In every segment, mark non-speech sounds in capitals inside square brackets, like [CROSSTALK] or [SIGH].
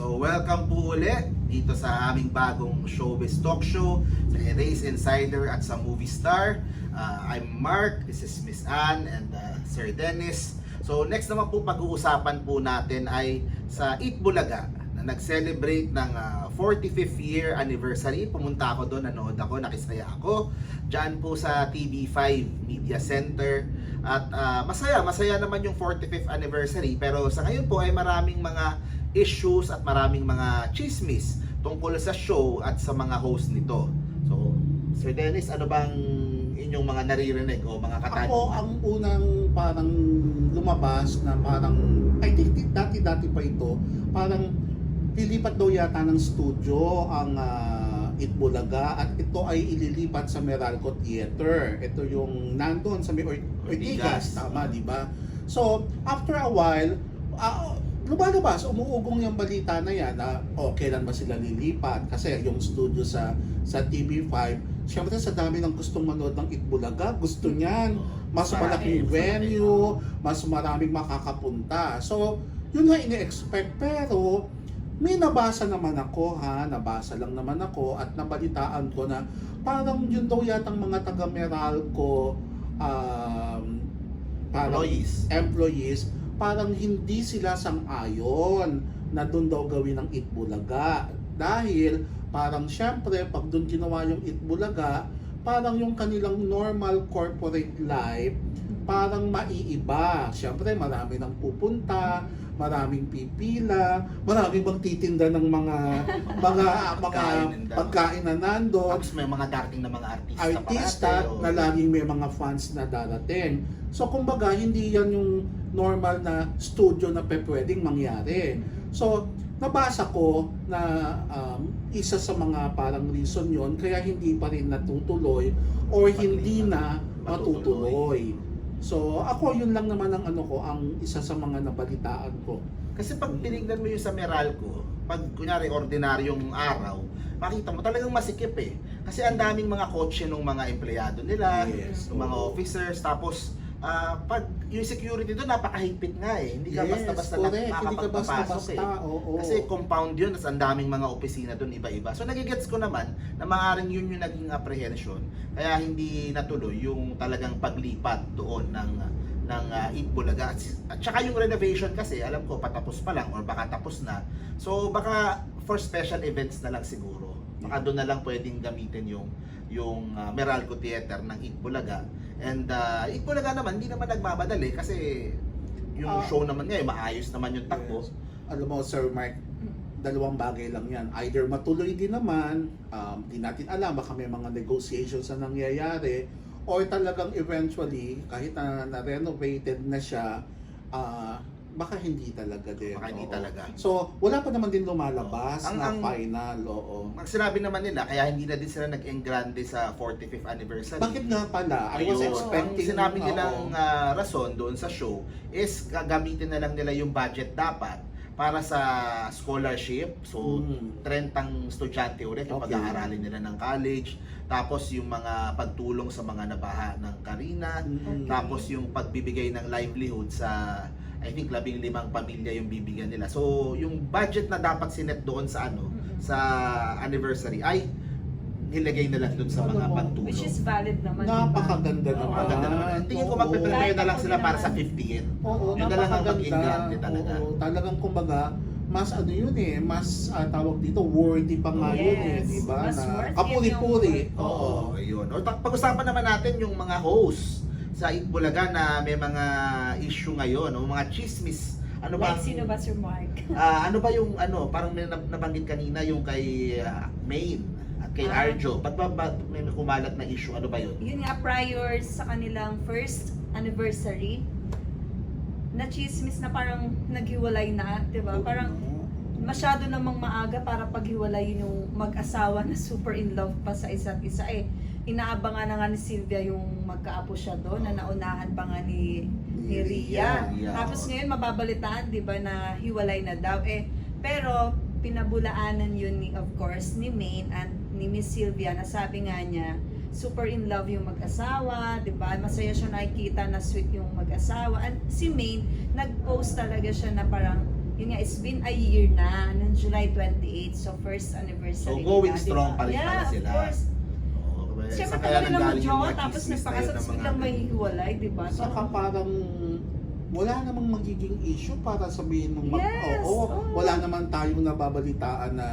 So welcome po uli dito sa aming bagong showbiz talk show sa Race Insider at sa Movie Star. Uh, I'm Mark, this is Miss Anne and uh, Sir Dennis. So next naman po pag-uusapan po natin ay sa Eat Bulaga na nag-celebrate ng uh, 45th year anniversary. Pumunta ako doon, nanood ako, nakisaya ako. Diyan po sa TV5 Media Center. At uh, masaya, masaya naman yung 45th anniversary. Pero sa ngayon po ay maraming mga issues at maraming mga chismis tungkol sa show at sa mga host nito. So, Sir Dennis, ano bang inyong mga naririnig o mga Ako katanungan? ang unang parang lumabas na parang, I think dati-dati pa ito, parang lilipat daw yata ng studio ang uh, Itbulaga at ito ay ililipat sa Meralco Theater. Ito yung nandun sa may Or- Ortigas. Ortigas, tama, di ba? So, after a while, ah, lumalabas, umuugong yung balita na yan na oh, kailan ba sila lilipat? Kasi yung studio sa sa TV5 syempre sa dami ng gustong manood ng Itbulaga gusto niyan. Mas malaking venue mas maraming makakapunta. So yun nga ini-expect pero may nabasa naman ako ha? Nabasa lang naman ako at nabalitaan ko na parang yun daw yatang mga taga Meralco um, parang Employees. employees parang hindi sila sang-ayon na doon daw gawin ang Itbulaga. Dahil parang syempre pag doon ginawa yung Itbulaga, parang yung kanilang normal corporate life parang maiiba. Syempre marami nang pupunta, maraming pipila, maraming magtitinda ng mga [LAUGHS] mga mga Pagkain na nandoon Tapos may mga dating na mga artista, artista parate, o- na laging may mga fans na darating. So kumbaga hindi yan yung normal na studio na pe pwedeng mangyari. So nabasa ko na um, isa sa mga parang reason yon kaya hindi pa rin natutuloy or hindi na matutuloy. So ako yun lang naman ang ano ko ang isa sa mga nabalitaan ko. Kasi pag tinignan mo yung sa Meralco, pag kunyari ordinaryong araw, makita mo talagang masikip eh. Kasi ang daming mga kotse ng mga empleyado nila, Yes. ng mga officers, tapos ah, pag yung security doon napakahigpit nga eh. Hindi ka Yes, basta-basta correct. na Hindi ka makakapagpapasok basta-basta. eh. Oo. Kasi compound yun, at ang daming mga opisina doon iba-iba. So nagigets ko naman na maaaring yun yung naging apprehension. Kaya hindi natuloy yung talagang paglipat doon ng ng uh, Itbulaga. At, at saka yung renovation kasi, alam ko patapos pa lang or baka tapos na. So baka for special events na lang siguro. Baka doon na lang pwedeng gamitin yung yung uh, Meralco Theater ng Itbulaga. And uh, Itbulaga naman, hindi naman nagmamadali kasi yung Ah. show naman ngayon, maayos naman yung takbo. Yes. Alam mo, Sir Mark, dalawang bagay lang yan. Either matuloy din naman, um, di natin alam, baka may mga negotiations na nangyayari, or talagang eventually, kahit na na-renovated na siya, ah, baka hindi talaga din. Baka hindi oo. talaga. So, wala pa naman din lumalabas Ang- na ang- final. Oo. Ang sinabi naman nila, kaya hindi na din sila nag-engrande sa 45th anniversary. Bakit nga pala? I was Ayun. expecting... Ang sinabi nilang ah, rason doon sa show is gagamitin na lang nila yung budget dapat para sa scholarship. So, Mm. 30 estudyante ulit yung Okay. pag-aaralin nila ng college. Tapos yung mga pagtulong sa mga nabaha ng Karina. Mm-mm. Tapos yung pagbibigay ng livelihood sa I think labing limang pamilya yung bibigyan nila. So yung budget na dapat sinet doon sa ano Mm-mm. sa anniversary ay nilagay na lang doon sa mga pagtulong. Which is valid naman. Napakaganda diba? naman. Napakaganda naman. Tingin ko magpe-prepare na lang sila para sa naman. 50th. Oo, Yun na lang ang mag-engrande talaga. Oo, talagang kumbaga, mas ano yun eh, mas ah, tawag dito, worthy pa nga yun eh, Yes. di ba? Mas Na worthy kapuri-puri. Oo. Oo, ayun. O pag-usapan naman natin yung mga host sa Itbulaga na may mga issue ngayon, o mga chismis. Ano ba? Like, sino ba Sir Mark? [LAUGHS] Ah, ano ba yung ano, parang may nab- nabanggit kanina yung kay ah, Maine at kay Ah. Arjo. Ba't ba, ba may kumalat na issue? Ano ba yun? Yun nga, prior sa kanilang first anniversary, na chismis na parang naghiwalay na, di ba? Parang masyado namang maaga para paghiwalay yung mag-asawa na super in love pa sa isa't isa. Eh, inaabangan na nga ni Sylvia yung magkaapo siya doon, na naunahan pa nga ni, ni Ria. Ria. Tapos ngayon mababalitaan, di ba, na hiwalay na daw. Eh, pero pinabulaanan yun ni, of course, ni Maine at ni Miss Sylvia na sabi nga niya, super in love yung mag-asawa, 'di ba? Masaya siya nakikita na sweet yung mag-asawa. At si Maine, nag-post talaga siya na parang yun nga, it's been a year na, noong July 28, so first So anniversary going nila, strong ba? pa rin yeah, pala sila. of course. Eh, Siyempre kaya tagal nilang nanggaling yung magjowa, mga tapos chismis na yun nagpakasal, ng tapos mga- biglang may hiwalay, di ba? So, Saka parang wala namang magiging issue para sabihin mong mag- Yes, oo, oo. wala naman tayong nababalitaan na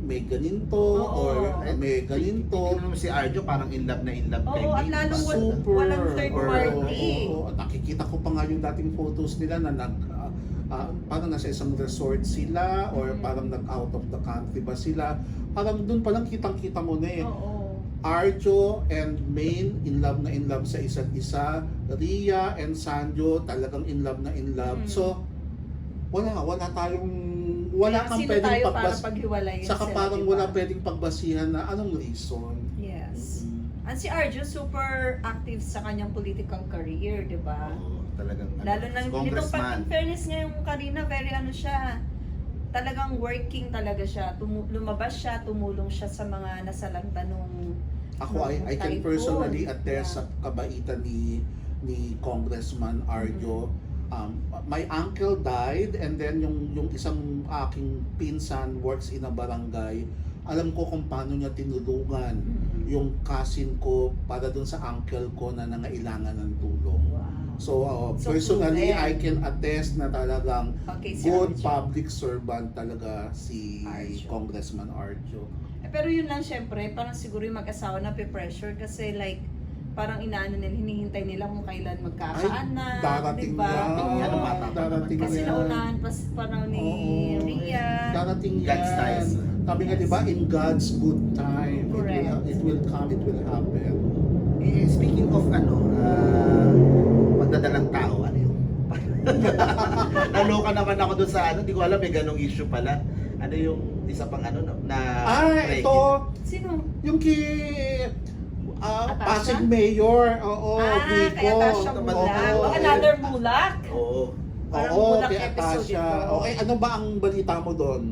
may ganito Oo. or Eh, may ganito. Tingnan mo si Arjo, parang in love na in love kay Oo, at May. lalong wal- Super. walang third Super. party. Oo, oo. At nakikita ko pa nga yung dating photos nila na nag ah, ah, parang nasa isang resort sila or Mm. parang nag out of the country ba sila. Parang doon pa lang kitang-kita mo na eh. Oo. Arjo and Main in love na in love sa isa't isa. Ria and Sanjo talagang in love na in love. Mm. So wala wala tayong wala kang sino pwedeng pagbas sila, parang di ba? wala pwedeng pagbasihan na anong reason. Yes. Mm. At si Arjo, super active sa kanyang political career, di ba? Oo, talagang ano, Lalo na nitong congressman. pag fairness niya yung Karina, very ano siya, talagang working talaga siya. Tumu- lumabas siya, tumulong siya sa mga nasalanta nung Ako I, I can Typhoon. personally attest Yeah. sa kabaitan ni ni Congressman Arjo. Um, my uncle died and then yung yung isang aking pinsan works in a barangay. Alam ko kung paano niya tinulungan Mm. yung cousin ko para dun sa uncle ko na nangailangan ng tulong. So, uh, So, personally, proven. I can attest na talagang Okay, si good Arjo. public servant talaga si Arjo. Congressman Arjo. Eh, pero yun lang syempre, parang siguro yung mag-asawa na pe-pressure kasi like, parang inaano nila, hinihintay nila kung kailan magkakaanak, darating di ba? yan. Bata pa Darating. Kasi yan. naunahan pa parang ni Oo. Ria. Darating God's yan. time. Sabi nga, di ba, in God's good time, it will, it will come, it will happen. Eh, speaking of ano, ah, pagdadalang tao, ano yun? [LAUGHS] Naloka naman ako doon sa ano, hindi ko alam, may ganong issue pala. Ano yung isa pang ano, no, na Ah, pregnant. ito, Sino? yung kay ah, Atasha? Pasig Mayor, oo, ah, Vico. kaya Tasha Oo. Bulak. Oo. Oh, another Bulak. Oo. Parang Oo, Bulak kay episode Atasha. ito. Okay, ano ba ang balita mo doon?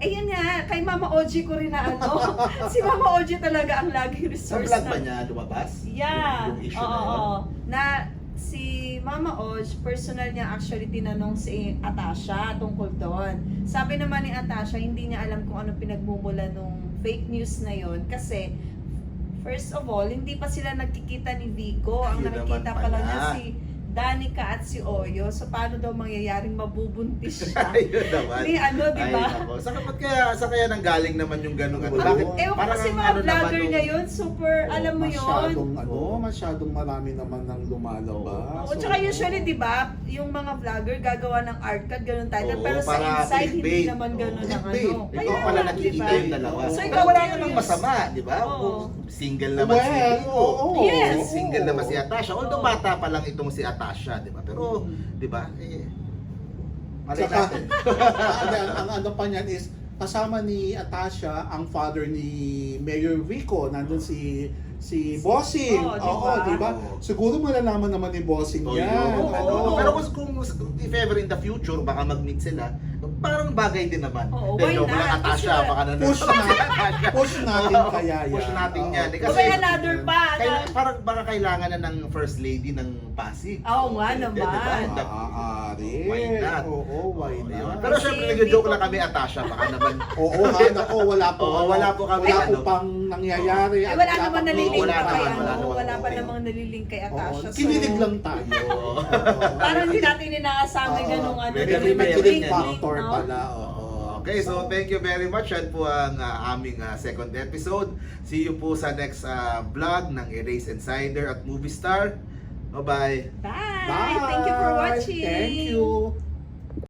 Eh yun nga, kay Mama Oji ko rin na ano. [LAUGHS] si Mama Oji talaga ang laging Sa resource vlog ba niya lumabas? Yeah. Yung, yung issue oo, na yun? oo. Na si Mama Oj, personal niya actually tinanong si Atasha tungkol doon. Sabi naman ni Atasha, hindi niya alam kung ano pinagmumula nung fake news na yon kasi first of all, hindi pa sila nagkikita ni Vico. Ang Yun nakikita pala. niya si Danica at si Oyo. So paano daw mangyayaring mabubuntis [LAUGHS] siya? Ayun naman. Ni ano, di Ay, ba? nako. Sa kapag kaya, sa kaya nanggaling naman yung ganung ano? Ewan- Bakit? Ewan ko Parang kasi ang mga ano vlogger nung- ngayon, super, alam mo yon Masyadong ano, masyadong marami naman ng lumalabas. Oo, tsaka usually, di ba, yung mga vlogger gagawa ng art card, ganun title, Oo, pero sa inside, hindi naman ganun Oo. ang ano. Ikaw Kaya pala nga, nakikita di ba? yung dalawa. So, ikaw wala namang masama, di ba? Kung Single naman si Well, Vico. oo. Yes. Single naman si Atasha. Although bata pa lang itong si Atasha, di ba? Pero, di ba? Eh, malay Tsaka- natin. [LAUGHS] ang, ang, ang ano pa niyan is, kasama ni Atasha, ang father ni Mayor Vico, nandun si si Bossing. Oo, di Oo, ba? di ba? Oo. Siguro malalaman naman ni Bossing Oh, yan. yun. Oo. Ano? Pero kung, kung if ever in the future, baka mag-meet sila, parang bagay din naman. Oo, Then, why joke not? lang, Atasha, Kasi- baka na Push na- [LAUGHS] push natin Oo, kaya yan. Push natin Oo. yan. Eh, Kasi, kaya another pa. kaila- na- parang baka kailangan na ng first lady ng Pasig. Oo nga naman. di ba? Maaari. Why not? Oo, why not? yun. Pero Kasi syempre, nag-joke lang kami, Atasha, baka naman. [LAUGHS] Oo, ha, nako, wala po. Oo, ano, wala po kami, Wala po ano. pang nangyayari. Eh, at wala pang- naman Oo, nalilink wala pa naman, ano, wala naman. Wala pa Okay. namang nalilink kay Oo, Atasha. So, kinilig lang tayo. [LAUGHS] Oo. Parang hindi natin inaasahan Oo. ganung ano. May May, ganun may factor no? pala. Oo. Okay, so thank you very much. Yan po ang ah, aming ah, second episode. See you po sa next ah, vlog ng Erase Insider at Movie Star. Bye-bye. Bye! Bye! Thank you for watching! Thank you!